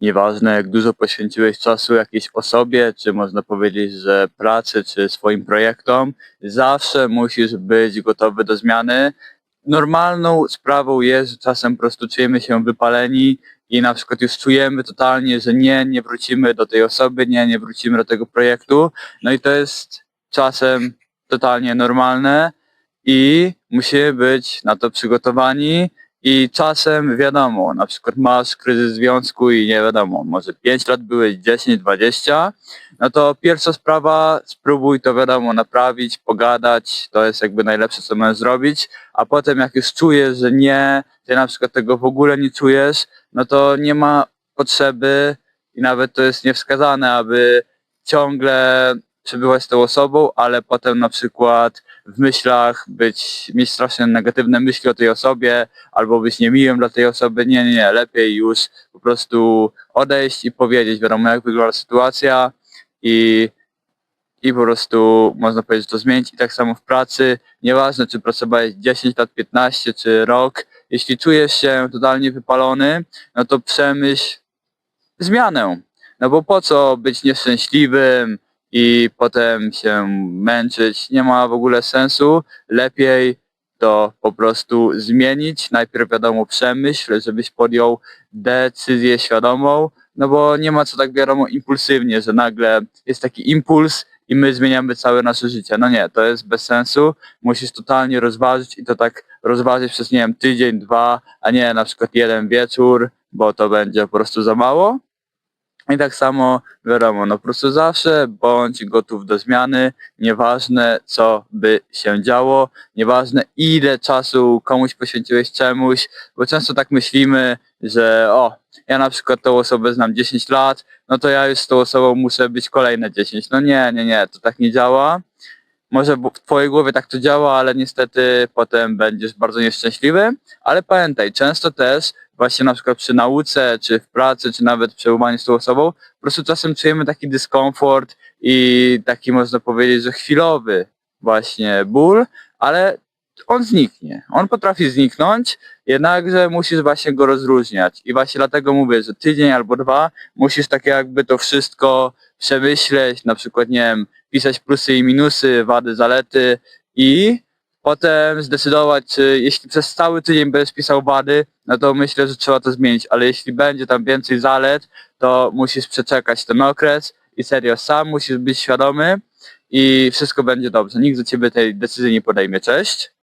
Nieważne jak dużo poświęciłeś czasu jakiejś osobie, czy można powiedzieć, że pracy, czy swoim projektom, zawsze musisz być gotowy do zmiany. Normalną sprawą jest, że czasem po prostu czujemy się wypaleni i na przykład już czujemy totalnie, że nie, nie wrócimy do tej osoby, nie, nie wrócimy do tego projektu. No i to jest czasem totalnie normalne i musimy być na to przygotowani. I czasem wiadomo, na przykład masz kryzys związku i nie wiadomo, może 5 lat byłeś 10, 20, no to pierwsza sprawa, spróbuj to wiadomo naprawić, pogadać, to jest jakby najlepsze co możesz zrobić, a potem jak już czujesz, że nie, ty na przykład tego w ogóle nie czujesz, no to nie ma potrzeby i nawet to jest niewskazane, aby ciągle przebywać z tą osobą, ale potem na przykład w myślach być, mieć strasznie negatywne myśli o tej osobie, albo być niemiłym dla tej osoby. Nie, nie, nie, lepiej już po prostu odejść i powiedzieć, wiadomo jak wygląda sytuacja i, i po prostu można powiedzieć, to zmienić. I tak samo w pracy, nieważne czy pracowałeś 10 lat, 15 czy rok, jeśli czujesz się totalnie wypalony, no to przemyśl zmianę. No bo po co być nieszczęśliwym i potem się męczyć, nie ma w ogóle sensu. Lepiej to po prostu zmienić. Najpierw wiadomo przemyśl, żebyś podjął decyzję świadomą, no bo nie ma co tak wiadomo impulsywnie, że nagle jest taki impuls i my zmieniamy całe nasze życie. No nie, to jest bez sensu. Musisz totalnie rozważyć i to tak rozważyć przez, nie wiem, tydzień, dwa, a nie na przykład jeden wieczór, bo to będzie po prostu za mało. I tak samo wiadomo, no po prostu zawsze bądź gotów do zmiany, nieważne co by się działo, nieważne ile czasu komuś poświęciłeś czemuś, bo często tak myślimy, że o, ja na przykład tą osobę znam 10 lat, no to ja już z tą osobą muszę być kolejne 10. No nie, nie, nie, to tak nie działa. Może w twojej głowie tak to działa, ale niestety potem będziesz bardzo nieszczęśliwy. Ale pamiętaj, często też właśnie na przykład przy nauce, czy w pracy, czy nawet przy umaniu z tą osobą, po prostu czasem czujemy taki dyskomfort i taki można powiedzieć, że chwilowy właśnie ból, ale on zniknie. On potrafi zniknąć, jednakże musisz właśnie go rozróżniać. I właśnie dlatego mówię, że tydzień albo dwa musisz tak jakby to wszystko przemyśleć, na przykład, nie wiem, pisać plusy i minusy, wady, zalety i potem zdecydować, czy jeśli przez cały tydzień będziesz pisał wady, no to myślę, że trzeba to zmienić, ale jeśli będzie tam więcej zalet, to musisz przeczekać ten okres i serio sam musisz być świadomy i wszystko będzie dobrze. Nikt za ciebie tej decyzji nie podejmie. Cześć.